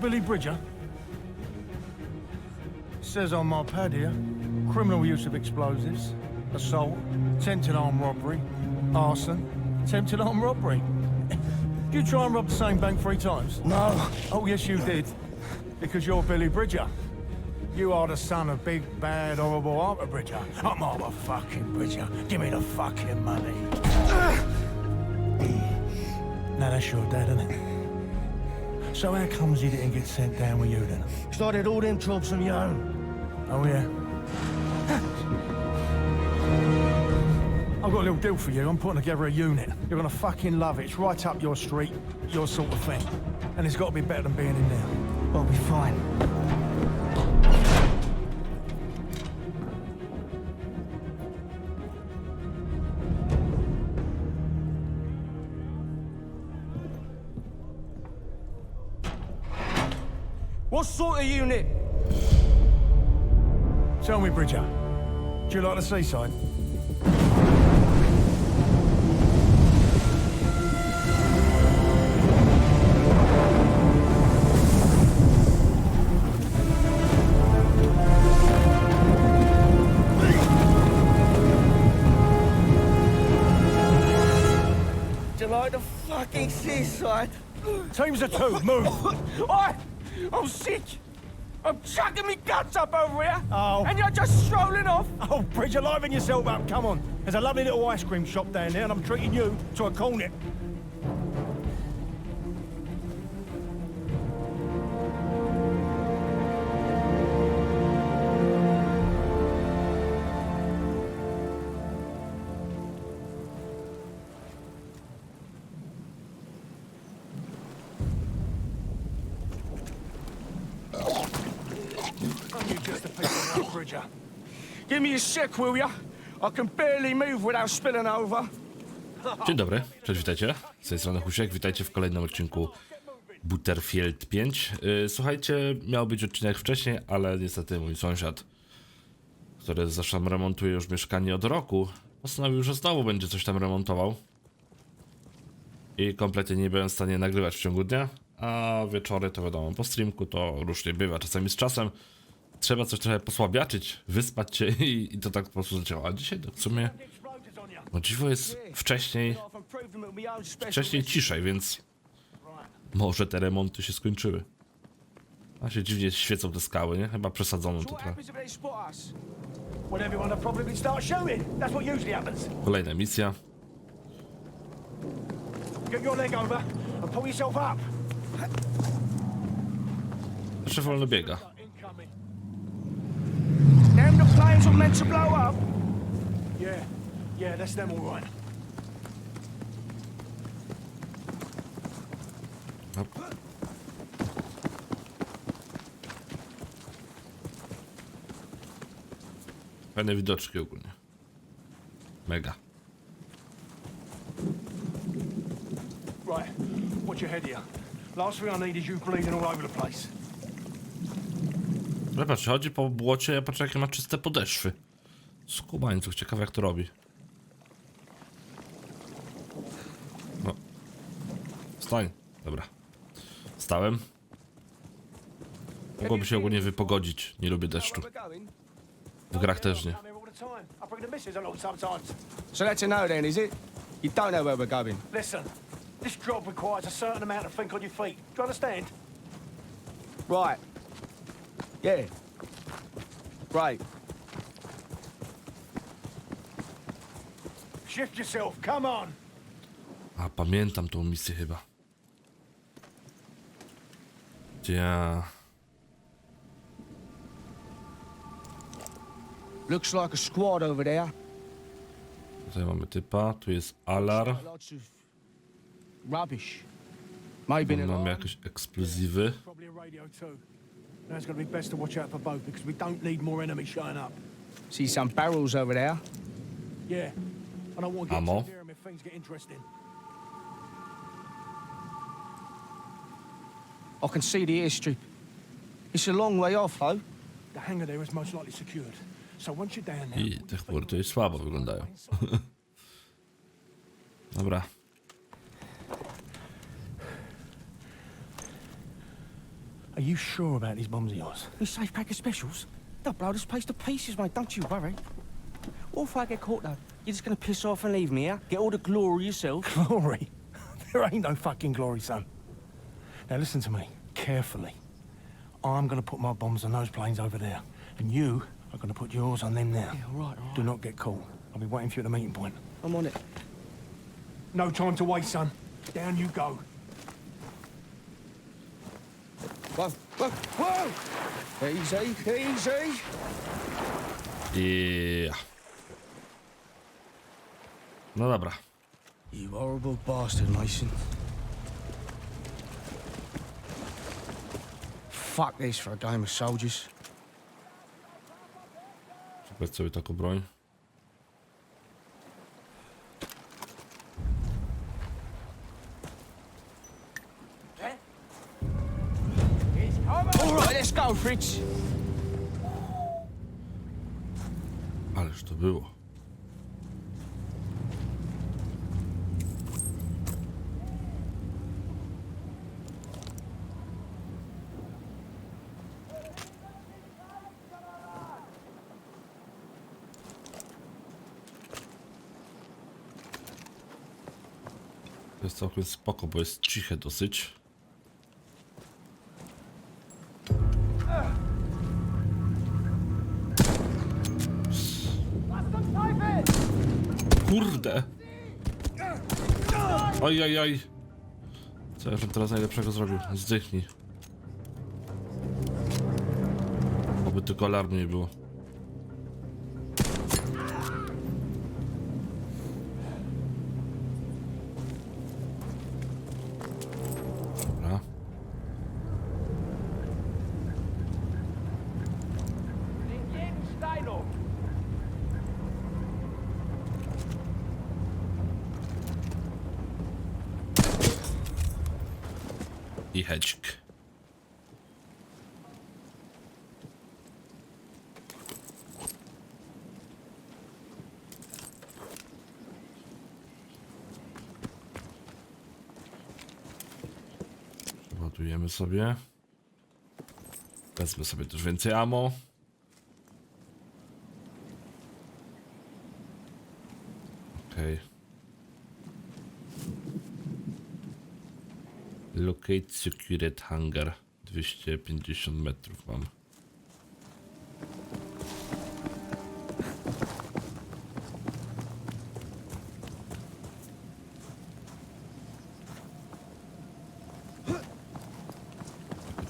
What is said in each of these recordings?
Billy Bridger? Says on my pad here, criminal use of explosives, assault, attempted armed robbery, arson, attempted armed robbery. Did you try and rob the same bank three times? No. Oh, yes, you did. Because you're Billy Bridger. You are the son of big, bad, horrible Arthur Bridger. I'm Arthur fucking Bridger. Give me the fucking money. now that's your dad, isn't it? So how comes he didn't get sent down with you then? Started all them jobs on your own. Oh, yeah. I've got a little deal for you. I'm putting together a unit. You're gonna fucking love it. It's right up your street, your sort of thing. And it's got to be better than being in there. I'll be fine. Sort of unit? Tell me, Bridger, do you like the seaside? Do you like the fucking seaside? Teams of two, move! Oi! Oh, I'm sick! I'm chucking me guts up over here! Oh. And you're just strolling off! Oh, Bridge, you're liven yourself up, come on. There's a lovely little ice cream shop down there, and I'm treating you to a cornet. You just Bridger? Give me will ya? I can barely move without spilling over. Dzień dobry, cześć, witajcie. Z tej strony Husiek, witajcie w kolejnym odcinku Butterfield 5. Yy, Słuchajcie, miał być odcinek wcześniej, ale niestety mój sąsiad, który zresztą remontuje już mieszkanie od roku, postanowił, że znowu będzie coś tam remontował. I kompletnie nie byłem w stanie nagrywać w ciągu dnia, a wieczory to wiadomo, po streamku to różnie bywa. Czasami z czasem trzeba coś trochę posłabiaczyć, wyspać się i, i to tak po prostu zadziała. A dzisiaj to w sumie, no dziwo jest wcześniej, wcześniej ciszej, więc może te remonty się skończyły. A się dziwnie świecą te skały, nie? Chyba przesadzono to trochę. happens. Kolejna misja. Get your leg Damn, the planes were meant to blow up. Yeah, yeah, that's them all right. Hop. Fajne widoczki ogólnie. Mega. Right, watch your head here. Last thing I need is you bleeding all over the place. Zobacz, chodzi po błocie, ja patrzę jakie ma czyste podeszwy. Skubańców, ciekawe jak to robi. No. Stań. Dobra. Stałem. Mogłoby się ogólnie wypogodzić. Nie lubię deszczu. W grach też nie. So that's a no then, is it? You don't know where we're going. Listen, this job requires a certain amount of think on your feet. Do you understand? Right. Yeah. Right. Shift yourself, come on. A, pamiętam tą misję chyba. Gdzie ja... Looks like a squad over there. Tutaj mamy typa, tu jest alar. Lots of rubbish. Maybe an Mamy alarm. jakieś eksplozywy. Probably a radio too. Now it's going to be best to watch out for both because we don't need more enemies showing up. See some barrels over there. Yeah, I don't want to get Ammo. too near 'em if things get interesting. I can see the airstrip. It's a long way off, though. The hangar there is most likely secured. So once you're down there, I te chmury tutaj słabo wyglądają. Dobra. Are you sure about these bombs of yours? These safe pack of specials? They'll blow this place to pieces, mate. Don't you worry. What if I get caught, though? You're just gonna piss off and leave me, yeah? Get all the glory yourself? Glory? there ain't no fucking glory, son. Now listen to me carefully. I'm gonna put my bombs on those planes over there, and you are gonna put yours on them there. Yeah, all right, all right. Do not get caught. I'll be waiting for you at the meeting point. I'm on it. No time to waste, son. Down you go. Whoa, whoa, whoa! Easy, easy. I... No dobra. You horrible bastard, Mason. Fuck this for a game of soldiers. Szukać sobie taką broń. Fritz. Ależ to było. To jest całkiem spoko, bo jest ciche dosyć. Oj, oj, oj! Co ja żem teraz najlepszego zrobił? Zdychnij. Oby tylko alarmu nie było. I hedzik. Ładujemy sobie. Wezmę sobie też więcej ammo. Okej. Locate secured hangar. 250 metrów mam.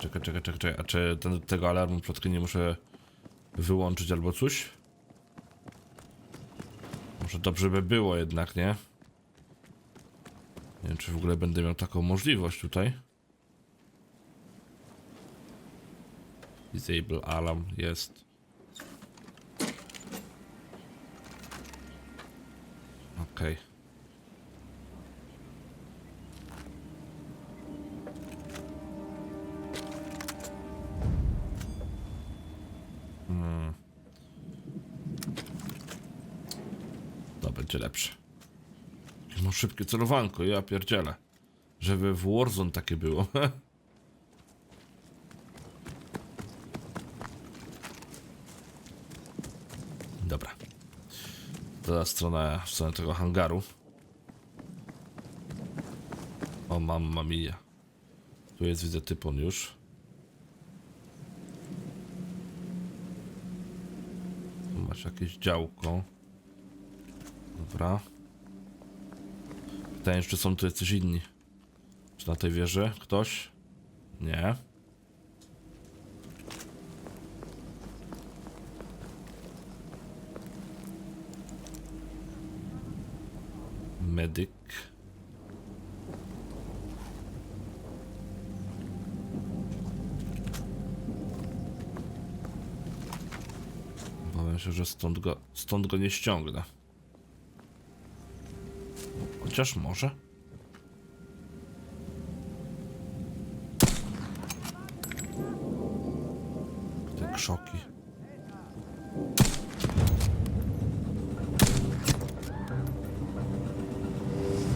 Czekaj, czekaj, czekaj, czekaj. A czy ten, tego alarmu plotki nie muszę wyłączyć albo coś? Może dobrze by było jednak, nie? Nie wiem, czy w ogóle będę miał taką możliwość tutaj. Disable alarm jest. Okej. Hmm. To będzie lepsze. Szybkie celowanko, ja pierdzielę. Żeby w Warzone takie było. Dobra. Teraz stronę, w stronę tego hangaru. O, mamma mia. Tu jest, widzę, typon już. Tu masz jakieś działko. Dobra. Pytanie, czy są tu jacyś inni? Czy na tej wieży ktoś? Nie. Medyk. Obawiam się, że stąd go, stąd go nie ściągnę. Chociaż może. Te krzoki.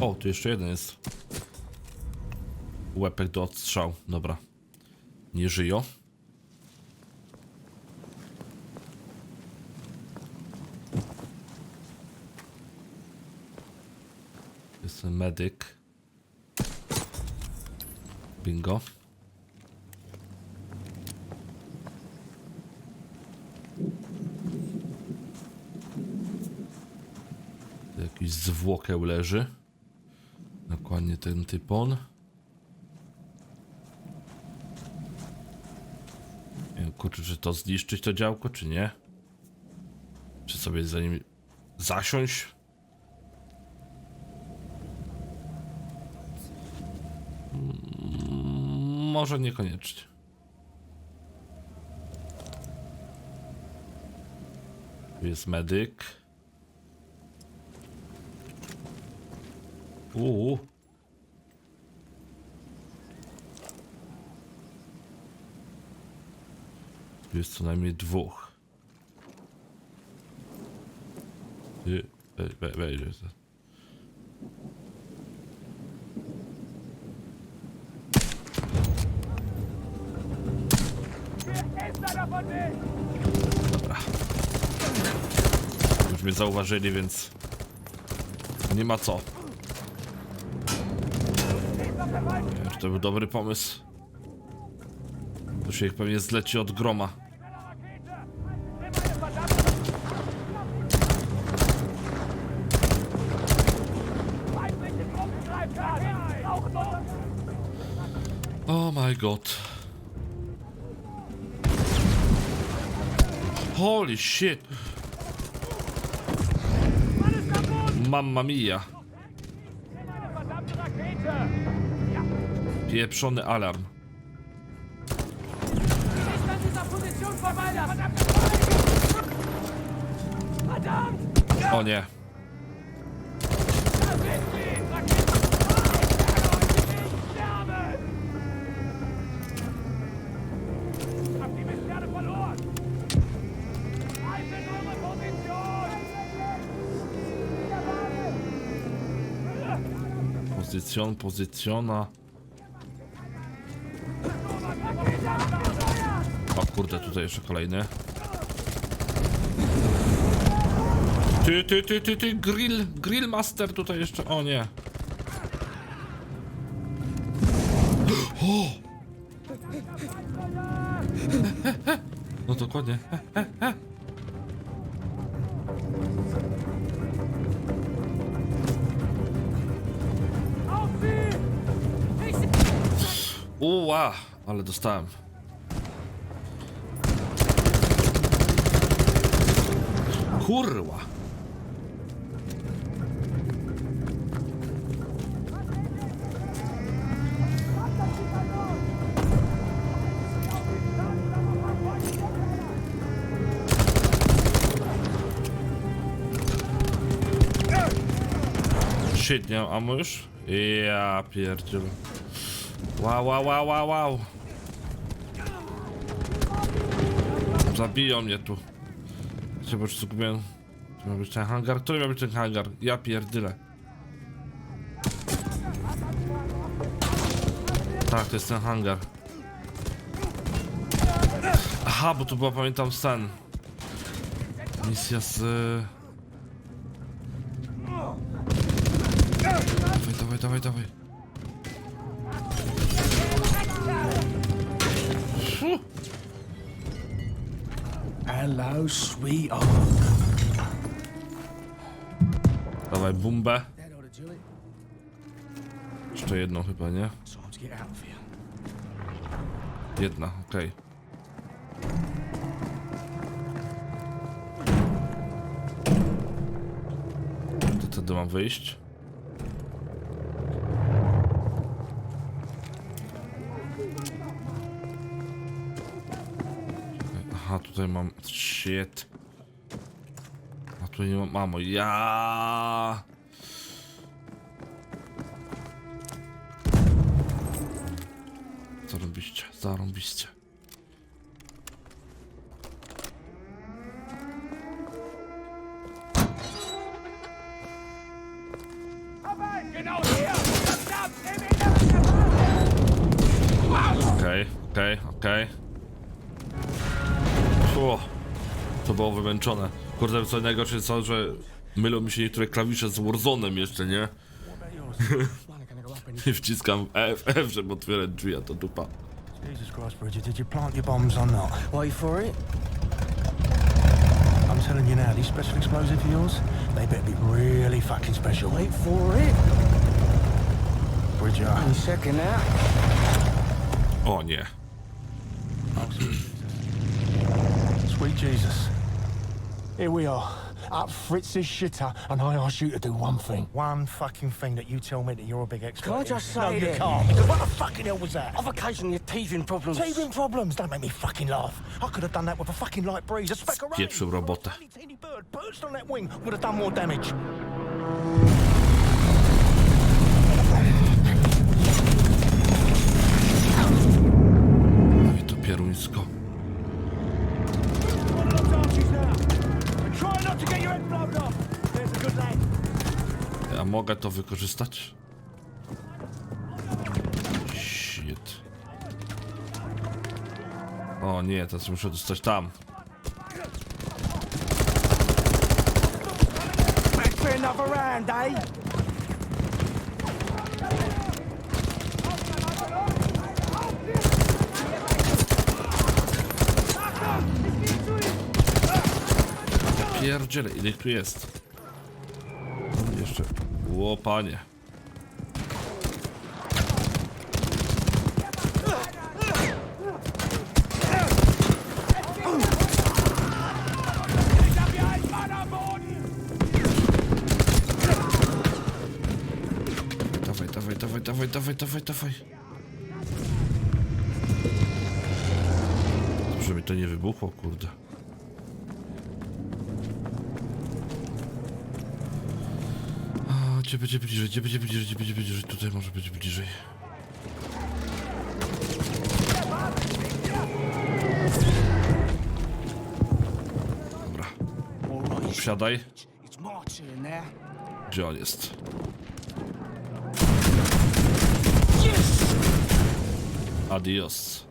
O, tu jeszcze jeden jest. Łepek do odstrzał, dobra. nie żyją. Jest medyk. Bingo. Jakiś zwłokeł leży. Dokładnie ten typon. Kurczę, czy to zniszczyć to działko, czy nie? Czy sobie za nim zasiąść? Może niekoniecznie. Tu jest medyk. Uuu. Tu jest co najmniej dwóch. Ty, wej, wejdzie. to. Dobra. Już mnie zauważyli, więc nie ma co. Nie wiem, czy to był dobry pomysł. To się ich pewnie zleci od groma. Oh my god. Holy shit. Mamma mia. Pieprzony alarm. O nie. Pozycjon, pozycjona. O kurde, tutaj jeszcze kolejny. Ty, ty, ty, ty, ty, grill, grill master tutaj jeszcze, o nie. O! No dokładnie. Auf Uła, ale dostałem. Kurwa. Shit, nie mam już? Ja pierdzielę. Wow, wow, wow, wow, wow. Zabiją mnie tu. Się po prostu kupiłem. To miał być ten hangar? Który miał być ten hangar? Ja pierdyle. Tak, to jest ten hangar. Aha, bo tu była, pamiętam, sen. Misja z... y, Dawaj, dawaj, dawaj, dawaj. Hello, sweetheart. Dawaj bumbę. That ought to do it. Jeszcze jedną chyba, nie? Time to get out of here. Jedna, okej. To wtedy mam wyjść. Tutaj mam... Shit. A tu nie mam... Mamo, ja. Zarąbiście, zarąbiście. Wand! Okej. Okej, Fu, To było wymęczone. Kurde, co najgorsze jest to, że mylą mi się niektóre klawisze z Warzone'em jeszcze, nie? I wciskam F, F, żeby otwierać drzwi, a to dupa. Jesus Christ, Bridget, did you plant your bombs or not? Wait for it. I'm telling you now, these special explosives of yours, they better be really fucking special. Wait for it. Bridget. Any second now. O nie. Oh, sweet Jesus. Here we are, at Fritz's shitter, and I ask you to do one thing. One fucking thing that you tell me that you're a big expert Can I in. just say No, you that- can't, because what the fucking hell was that? I've occasionally had teething problems. Teething problems, don't make me fucking laugh. I could have done that with a fucking light breeze, a speck of rain. Pieprzył robotę. Teeny, teeny bird perched on that wing would have done more damage. Mogę to wykorzystać? Shit. O nie, teraz muszę dostać tam. Back for? Pierdziele, ile tu jest? Ło, panie. Dawaj, dawaj, dawaj, dawaj, dawaj, dawaj, dawaj. Dobrze mi to nie wybuchło, kurde. Gdzie będzie bliżej, gdzie będzie bliżej, gdzie będzie bliżej, tutaj może być bliżej. Dobra, right, wsiadaj. Gdzie on jest? Adios.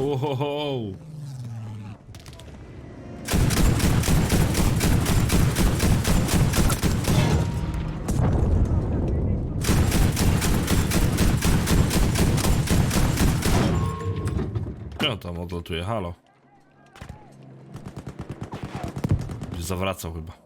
Wow. Ja tam odlatuje, halo. Zawracał chyba.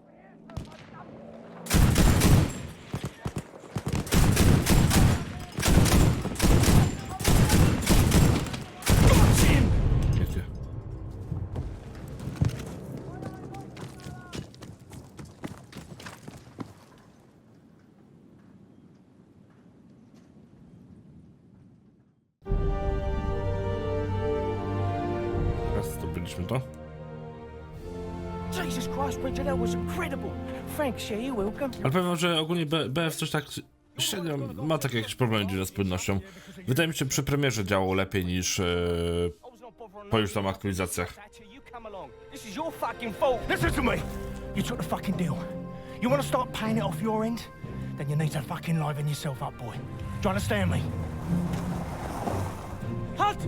To. Jesus Christ, Bridget, that was incredible. Thanks, yeah, you're welcome. Ale powiem wam, że ogólnie B- BF coś tak średnio ma takie jakieś problemy z płynnością. Wydaje mi się, że przy premierze działało lepiej niż e, po już tam aktualizacjach. You come along. This is your fucking fault. Listen to me. You took the fucking deal. You want to start paying it off your end? Then you need to fucking liven yourself up, boy. Do you understand me? Halt!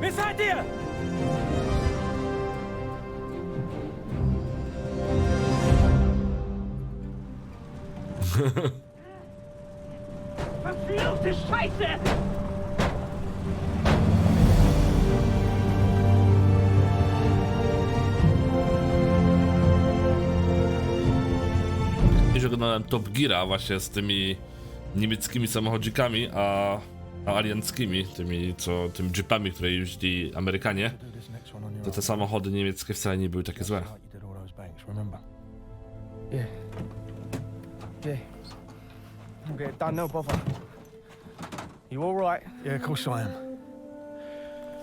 Wer seid Verfluchte Scheiße! Kiedyś oglądałem Top Geara właśnie z tymi niemieckimi samochodzikami, a, a alianckimi, tymi, co, tymi jeepami, które jeździli Amerykanie. To te samochody niemieckie wcale nie były takie złe. Yeah. Yeah. We'll get it done, no bother. You all right? Yeah, of course I am.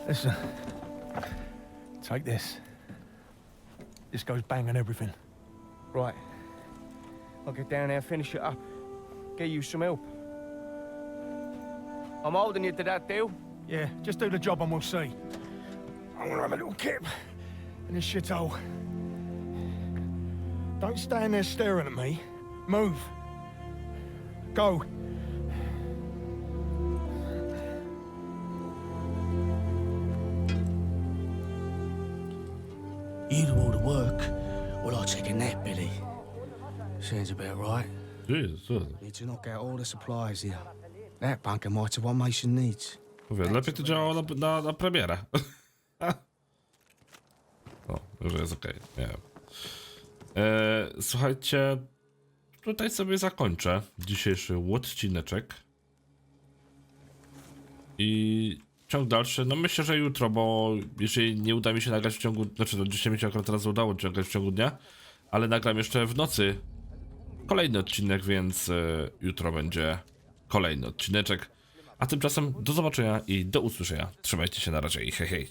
Listen. Take this. This goes bang on everything. Right. I'll get down there, finish it up. Get you some help. I'm holding you to that deal. Yeah, just do the job and we'll see. I'm gonna have a little kip in this shithole. Don't stand there staring at me. Move. Go. You do all the work, while I take a nap, Billy. Sounds about right. Jesus. Need to knock out all the supplies here. That bunker might have what Mason needs. Mówię, lepiej to działało na, na, na premierę. o, już jest okej, okay. nie wiem. E, słuchajcie, tutaj sobie zakończę dzisiejszy odcineczek. I ciąg dalszy, no myślę, że jutro, bo jeżeli nie uda mi się nagrać w ciągu, znaczy no dzisiaj mi się akurat teraz udało nagrać w ciągu dnia, ale nagram jeszcze w nocy kolejny odcinek, więc e, jutro będzie kolejny odcineczek. A tymczasem do zobaczenia i do usłyszenia. Trzymajcie się na razie i hej hej.